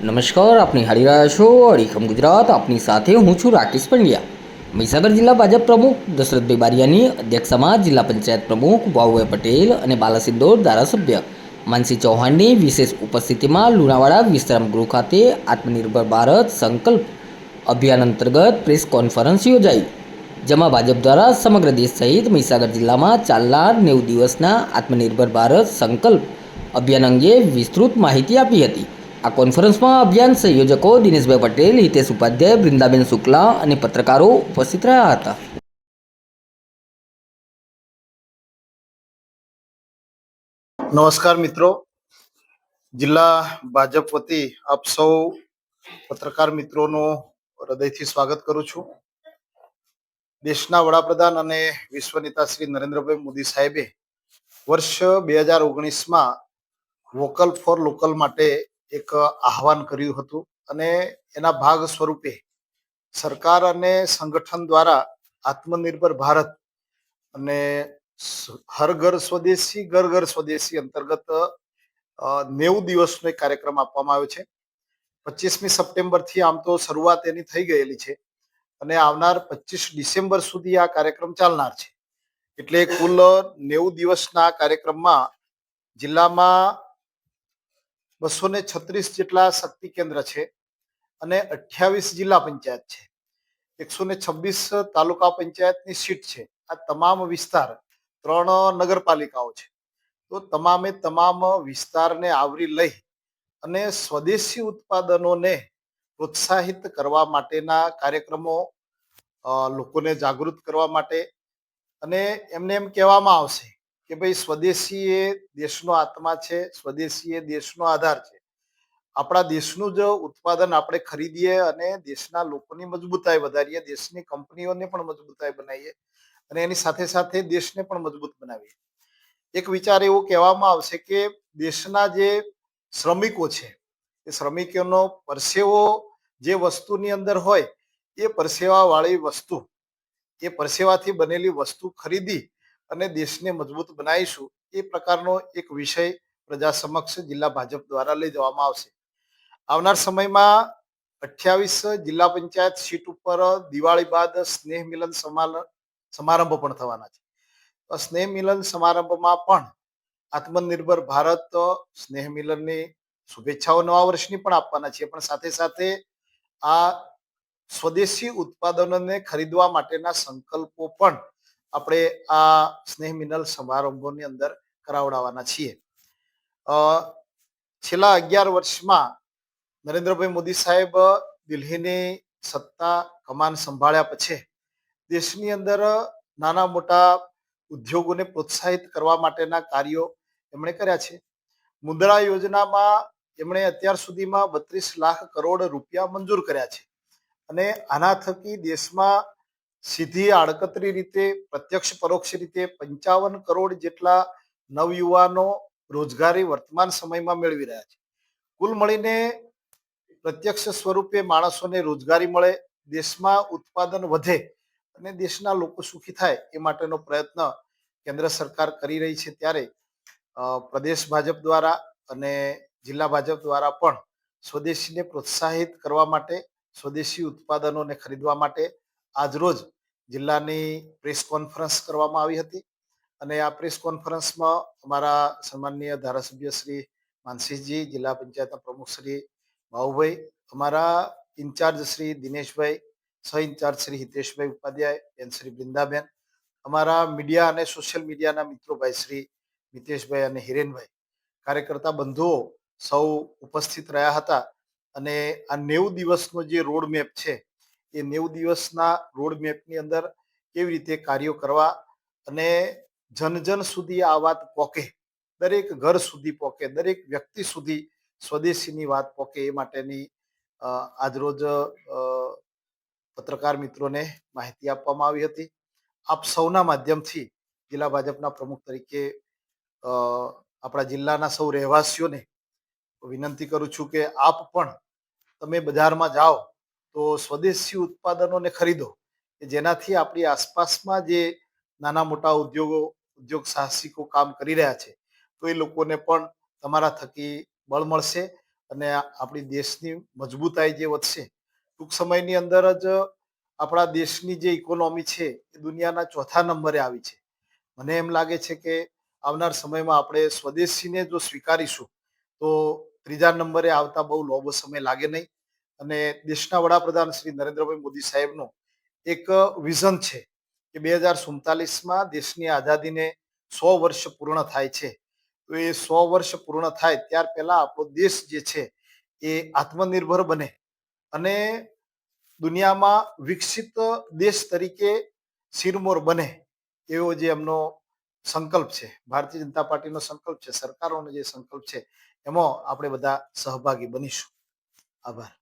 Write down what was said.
નમસ્કાર, આપની હારી રહ્યા છો અડીખમ ગુજરાત. આપની સાથે હું છું રાકેશ પંડ્યા. મહીસાગર જિલ્લા ભાજપ પ્રમુખ દશરથભાઈ બારિયાની અધ્યક્ષતામાં જિલ્લા પંચાયત પ્રમુખ ભાવભાઈ પટેલ અને બાલાસિદ્દોર ધારાસભ્ય માનસી ચૌહાણની વિશેષ ઉપસ્થિતિમાં લુણાવાડા વિશ્રામ ગૃહ ખાતે આત્મનિર્ભર ભારત સંકલ્પ અભિયાન અંતર્ગત પ્રેસ કોન્ફરન્સ યોજાઈ, જેમાં ભાજપ દ્વારા સમગ્ર દેશ સહિત મહીસાગર જિલ્લામાં ચાલનાર નેવું દિવસના આત્મનિર્ભર ભારત સંકલ્પ અભિયાન અંગે વિસ્તૃત માહિતી આપી હતી. આ કોન્ફરન્સમાં અભિયાન સંયોજકો દિનેશભાઈ પટેલ, હિતેશ ઉપાધ્યાય, વૃંદાબેન શુક્લા અને પત્રકારો ઉપસ્થિત રહ્યા હતા. નમસ્કાર મિત્રો. જિલ્લા ભાજપ વતી આપ સૌ પત્રકાર મિત્રોનો હૃદયથી સ્વાગત કરું છું. દેશના વડાપ્રધાન અને વિશ્વ નેતા શ્રી નરેન્દ્રભાઈ મોદી સાહેબે વર્ષ બે હજાર ઓગણીસમાં વોકલ ફોર લોકલ માટે એક આહવાન કર્યું હતું અને એના ભાગ સ્વરૂપે સરકાર અને સંગઠન દ્વારા આત્મનિર્ભર ભારત અને હર ઘર સ્વદેશી, ઘર ઘર સ્વદેશી અંતર્ગત નેવું દિવસનો એક કાર્યક્રમ આપવામાં આવ્યો છે. પચીસમી સપ્ટેમ્બરથી આમ તો શરૂઆત એની થઈ ગયેલી છે અને આવનાર પચીસ ડિસેમ્બર સુધી આ કાર્યક્રમ ચાલનાર છે. એટલે કુલ નેવું દિવસના કાર્યક્રમમાં જિલ્લામાં બસો ને છત્રીસ જેટલા શક્તિ કેન્દ્ર છે અને અઠ્યાવીસ જિલ્લા પંચાયત છે. એકસો ને છવ્વીસ તાલુકા પંચાયતની સીટ છે. આ તમામ વિસ્તાર ત્રણ નગરપાલિકાઓ છે. તો તમામે તમામ વિસ્તારને આવરી લઈ અને સ્વદેશી ઉત્પાદનોને પ્રોત્સાહિત કરવા માટેના કાર્યક્રમો લોકોને જાગૃત કરવા માટે અને એમને એમ કહેવામાં આવશે કે ભાઈ સ્વદેશી એ દેશનો આત્મા છે સ્વદેશી એ દેશનો આધાર છે. આપણા દેશનું જ ઉત્પાદન આપણે ખરીદીએ અને દેશના લોકોની મજબૂતાઈ વધારીએ, દેશની કંપનીઓને પણ મજબૂતાઈ બનાવીએ અને એની સાથે સાથે દેશને પણ મજબૂત બનાવીએ. એક વિચાર એવો કહેવામાં આવશે કે દેશના જે શ્રમિકો છે, એ શ્રમિકોનો પરસેવો જે વસ્તુની અંદર હોય, એ પરસેવા વાળી વસ્તુ, એ પરસેવાથી બનેલી વસ્તુ ખરીદી અને દેશને મજબૂત બનાવીશું એ પ્રકારનો એક વિષય પ્રજા સમક્ષ જિલ્લા ભાજપ દ્વારા લઈ જવામાં આવશે. આવનાર સમયમાં અઠ્યાવીસ જિલ્લા પંચાયત સીટ ઉપર દિવાળી બાદ સ્નેહ મિલન સમારંભ પણ થવાના છે. સ્નેહ મિલન સમારંભમાં પણ આત્મનિર્ભર ભારત સ્નેહ મિલનની શુભેચ્છાઓ નવા વર્ષની પણ આપવાના છીએ પણ સાથે સાથે આ સ્વદેશી ઉત્પાદનોને ખરીદવા માટેના સંકલ્પો પણ આપણે આ સ્નેહ મિનલ સમારંભોની અંદર કરાવડાવવાના છીએ. છેલ્લા અગિયાર વર્ષમાં નરેન્દ્રભાઈ મોદી સાહેબ દિલ્હીની સત્તા કમાન સંભાળ્યા પછી દેશની અંદર નાના મોટા ઉદ્યોગોને પ્રોત્સાહિત કરવા માટેના કાર્યો એમણે કર્યા છે. મુદ્રા યોજનામાં એમણે અત્યાર સુધીમાં બત્રીસ લાખ કરોડ રૂપિયા મંજૂર કર્યા છે. અને આના થકી દેશમાં સીધી આડકતરી રીતે, પ્રત્યક્ષ પરોક્ષ રીતે પંચાવન કરોડ જેટલા નવયુવાનો રોજગારી વર્તમાન સમયમાં મેળવી રહ્યા છે. કુલ મળીને પ્રત્યક્ષ સ્વરૂપે માણસોને રોજગારી મળે, દેશમાં ઉત્પાદન વધે અને દેશના લોકો સુખી થાય એ માટેનો પ્રયત્ન કેન્દ્ર સરકાર કરી રહી છે ત્યારે પ્રદેશ ભાજપ દ્વારા અને જિલ્લા ભાજપ દ્વારા પણ સ્વદેશીને પ્રોત્સાહિત કરવા માટે, સ્વદેશી ઉત્પાદનોને ખરીદવા માટે આજરોજ જિલ્લાની પ્રેસ કોન્ફરન્સ કરવામાં આવી હતી અને આ પ્રેસ કોન્ફરન્સમાં અમારા સન્માનનીય ધારાસભ્ય શ્રી માનસીજી, જિલ્લા પંચાયતના પ્રમુખ શ્રી ભાઉભાઈ અમારા ઇન્ચાર્જ શ્રી દિનેશભાઈ, સહ ઇન્ચાર્જ શ્રી હિતેશભાઈ ઉપાધ્યાય એન શ્રી બૃંદાબેન, અમારા મીડિયા અને સોશિયલ મીડિયાના મિત્રો ભાઈ શ્રી મિતેશભાઈ અને હિરેનભાઈ, કાર્યકર્તા બંધુઓ સૌ ઉપસ્થિત રહ્યા હતા અને આ નેવું દિવસનો જે રોડ મેપ છે એ નેવું દિવસના રોડ મેપની અંદર કેવી રીતે કાર્યો કરવા અને જન જન સુધી આ વાત પહોંચે દરેક ઘર સુધી પહોંચે દરેક વ્યક્તિ સુધી સ્વદેશીની વાત પહોંચે એ માટેની આજરોજ પત્રકાર મિત્રોને માહિતી આપવામાં આવી હતી. આપ સૌના માધ્યમથી જિલ્લા ભાજપના પ્રમુખ તરીકે આપણા જિલ્લાના સૌ રહેવાસીઓને વિનંતી કરું છું કે આપ પણ તમે બજારમાં જાઓ તો સ્વદેશી ઉત્પાદનોને ખરીદો, કે જેનાથી આપણી આસપાસમાં જે નાના મોટા ઉદ્યોગો, ઉદ્યોગ સાહસિકો કામ કરી રહ્યા છે, તો એ લોકોને પણ તમારા થકી બળ મળશે અને આપણી દેશની મજબૂતાઈ જે વધશે. ટૂંક સમયની અંદર જ આપણા દેશની જે ઇકોનોમી છે, એ દુનિયાના ચોથા નંબરે આવી છે. મને એમ લાગે છે કે આવનાર સમયમાં આપણે સ્વદેશીને જો સ્વીકારીશું, તો ત્રીજા નંબરે આવતા બહુ લાંબો સમય લાગે નહીં. અને દેશના વડાપ્રધાન શ્રી નરેન્દ્રભાઈ મોદી સાહેબનો એક વિઝન છે કે બે હજાર સુડતાલીસમાં દેશની આઝાદીને સો વર્ષ પૂર્ણ થાય છે. તો એ સો વર્ષ પૂર્ણ થાય ત્યાર પહેલા આપણો દેશ જે છે એ આત્મનિર્ભર બને અને દુનિયામાં વિકસિત દેશ તરીકે સિરમોર બને એવો જે એમનો સંકલ્પ છે. ભારતીય જનતા પાર્ટીનો સંકલ્પ છે, સરકારોનો જે સંકલ્પ છે, એમાં આપણે બધા સહભાગી બનીશું. આભાર.